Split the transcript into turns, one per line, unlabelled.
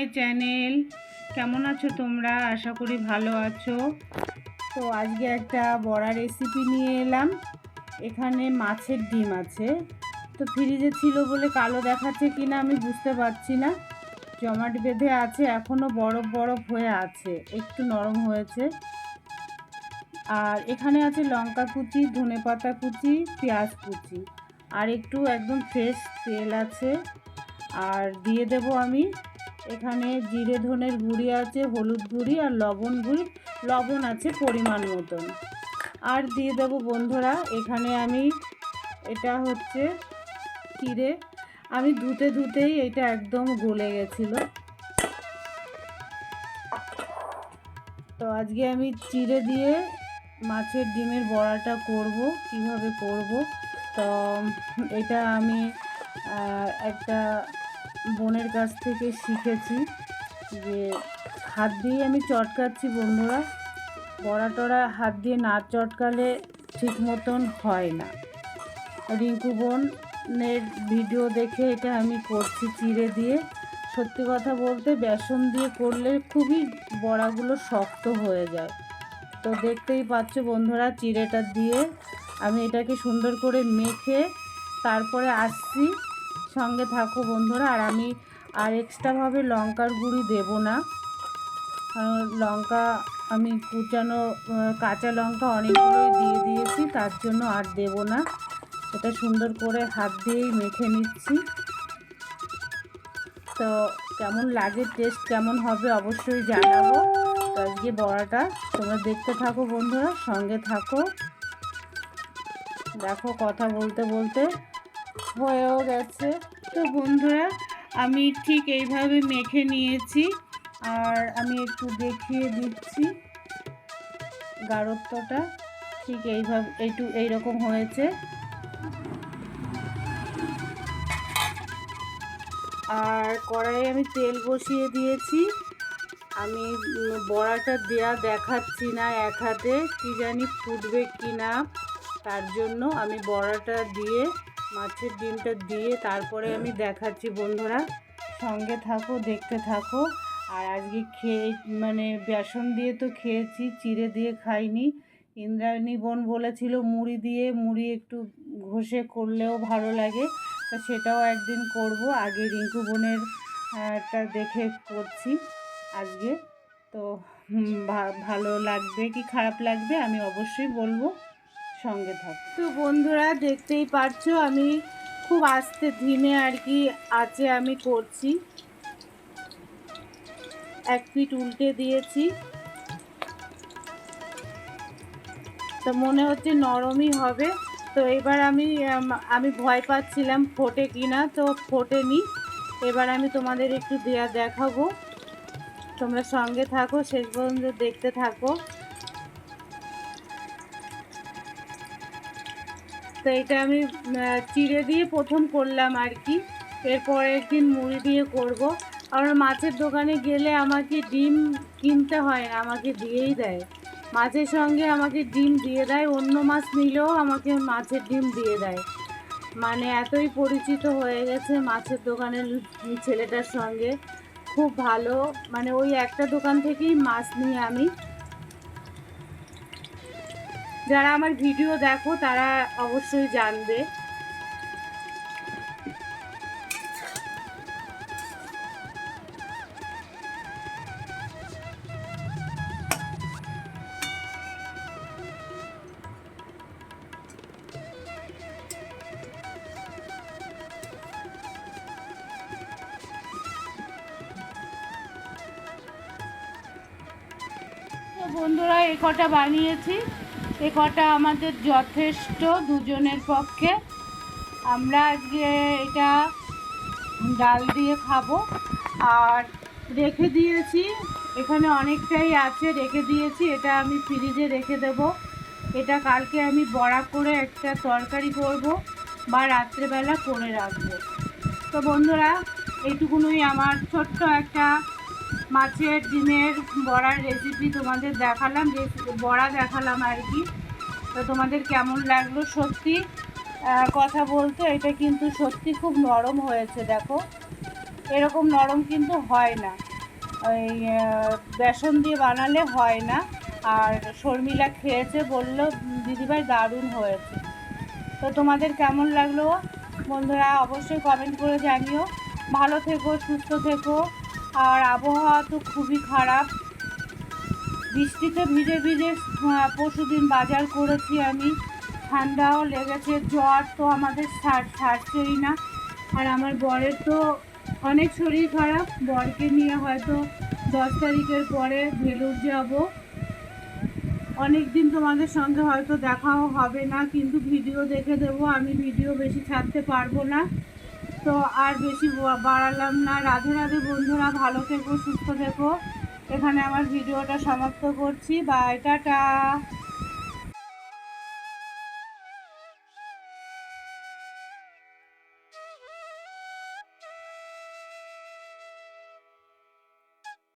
My channel. কেমন আছো তোমরা? আশা করি ভালো আছো। তো আজকে একটা বড়া রেসিপি নিয়ে এলাম। এখানে মাছের ডিম আছে। তো ফ্রিজে ছিল বলে কালো দেখাচ্ছে কি না আমি বুঝতে পারছি না। জমাট বেঁধে আছে এখনও বরফ বরফ হয়ে আছে। একটু নরম হয়েছে। আর এখানে আছে লঙ্কা কুচি, ধনে পাতা কুচি, পেঁয়াজ কুচি। আর একটু একদম ফ্রেশ তেল আছে। আর দিয়ে দেব আমি এখানে জিরে ধনের গুঁড়ি আছে, হলুদ গুঁড়ি আর লবণ গুঁড়ি। লবণ আছে পরিমাণ মতন। আর দিয়ে দেবো বন্ধুরা, এখানে আমি এটা হচ্ছে চিড়ে। আমি ধুতে ধুতেই এটা একদম গলে গেছিল। তো আজকে আমি চিড়ে দিয়ে মাছের ডিমের বড়াটা করব, কীভাবে করব? তো এটা আমি একটা বোনের কাছ থেকে শিখেছি যে হাত দিয়ে আমি চটকাচ্ছি বন্ধুরা। বড়া টড়া হাত দিয়ে না চটকালে ঠিক মতন হয় না। রিঙ্কু বোনের ভিডিও দেখে এটা আমি করছি চিড়ে দিয়ে। সত্যি কথা বলতে বেসন দিয়ে করলে খুবই বড়াগুলো শক্ত হয়ে যায়। তো দেখতেই পাচ্ছ বন্ধুরা চিড়েটা দিয়ে আমি এটাকে সুন্দর করে মেখে তারপরে আসছি। সঙ্গে থাকো বন্ধুরা, আর আমি আর এক্সট্রাভাবে লঙ্কার গুঁড়ি দেবো না। লঙ্কা আমি কুচানো কাঁচা লঙ্কা অনেকগুলোই দিয়ে দিয়েছি, তার জন্য আর দেব না। এটা সুন্দর করে হাত দিয়েই মেখে নিচ্ছি। তো কেমন লাগে টেস্ট কেমন হবে অবশ্যই জানাব। আজকে বড়াটা তোমরা দেখতে থাকো বন্ধুরা, সঙ্গে থাকো। দেখো কথা বলতে বলতে হয়েও গেছে। তো বন্ধুরা, আমি ঠিক এইভাবে মেখে নিয়েছি। আর আমি একটু দেখিয়ে দিচ্ছি গাঢ়ত্বটা। ঠিক এইভাবে এইটু এইরকম হয়েছে। আর কড়াইয়ে আমি তেল বসিয়ে দিয়েছি। আমি বড়াটা দেয়া দেখাচ্ছি না এক হাতে, কী জানি ফুটবে কি না তার জন্য আমি বড়াটা দিয়ে মাছের ডিমটা দিয়ে তারপরে আমি দেখাচ্ছি বন্ধুরা। সঙ্গে থাকো দেখতে থাকো। আর আজকে খেয়ে মানে বেসন দিয়ে তো খেয়েছি চিড়ে দিয়ে খাইনি। ইন্দ্রায়ণী বোন বলেছিল মুড়ি দিয়ে মুড়ি একটু ঘষে করলেও ভালো লাগে। তো সেটাও একদিন করব। আগে রিঙ্কু বোনের আহ, টা দেখে করছি আজকে। তো ভালো লাগবে কি খারাপ লাগবে আমি অবশ্যই বলব। সঙ্গে থাক। তো বন্ধুরা, দেখতেই পারছ, আমি খুব আস্তে ধিমে আর কি আছে আমি করছি। এক পিঠ উল্টে দিয়েছি। তো মনে হচ্ছে নরমই হবে। তো এবার আমি আমি ভয় পাচ্ছিলাম ফোটে কিনা, তো ফোটেনি এবার আমি তোমাদের একটু দেয়া দেখাবো। তোমরা সঙ্গে থাকো, শেষ পর্যন্ত দেখতে থাকো। তো এটা আমি চিড়ে দিয়ে প্রথম করলাম আর কি। এরপর একদিন মুড়ি দিয়ে করব। আমার মাছের দোকানে গেলে আমাকে ডিম কিনতে হয় না, আমাকে দিয়েই দেয়। মাছের সঙ্গে আমাকে ডিম দিয়ে দেয়, অন্য মাছ নিলেও আমাকে মাছের ডিম দিয়ে দেয়। মানে এতই পরিচিত হয়ে গেছে মাছের দোকানের ছেলেটার সঙ্গে। খুব ভালো মানে ওই একটা দোকান থেকেই মাছ নিয়ে আমি। যারা আমার ভিডিও দেখো তারা অবশ্যই জানবে। বন্ধুরা এ কটা বানিয়েছি। এ কটা আমাদের যথেষ্ট দুজনের পক্ষে। আমরা আজকে এটা ডাল দিয়ে খাব। আর রেখে দিয়েছি, এখানে অনেকটাই আছে, রেখে দিয়েছি, এটা আমি ফ্রিজে রেখে দেব। এটা কালকে আমি বড়া করে একটা তরকারি করব বা রাত্রেবেলা করে রাখব। তো বন্ধুরা, এইটুকুনই আমার ছোট্ট একটা মাছের ডিমের বড়ার রেসিপি তোমাদের দেখালাম বড়া দেখালাম আর কি। তো তোমাদের কেমন লাগল? সত্যি কথা বলতে এটা কিন্তু সত্যি খুব নরম হয়েছে, দেখো। এরকম নরম কিন্তু হয় না। ওই বেসন দিয়ে বানালে হয় না। আর শর্মিলা খেয়েছে বলল, দিদিভাই, দারুণ হয়েছে। তো তোমাদের কেমন লাগল? বন্ধুরা, অবশ্যই কমেন্ট করে জানিও। ভালো থেকো, সুস্থ থেকো। আর আবহাওয়া তো খুবই খারাপ। বৃষ্টিতে ভিজে ভিজে পরশুদিন বাজার করেছি আমি। ঠান্ডাও লেগেছে, জ্বর তো আমাদের ছাড় ছাড়ছেই না। আর আমার বরের তো অনেক শরীর খারাপ। বরকে নিয়ে হয়তো দশ তারিখের পরে ভেলুর যাব। অনেক দিন তোমাদের সঙ্গে হয়তো দেখাও হবে না, কিন্তু ভিডিও দেখে দেবো। আমি ভিডিও বেশি ছাড়তে পারব না। তো আর বেশি বাড়ালাম না। রাধে রাধে বন্ধুরা, ভালো থেকো, সুস্থ থেকো। এখানে আমার ভিডিওটা সমাপ্ত করছি। Bye, tata.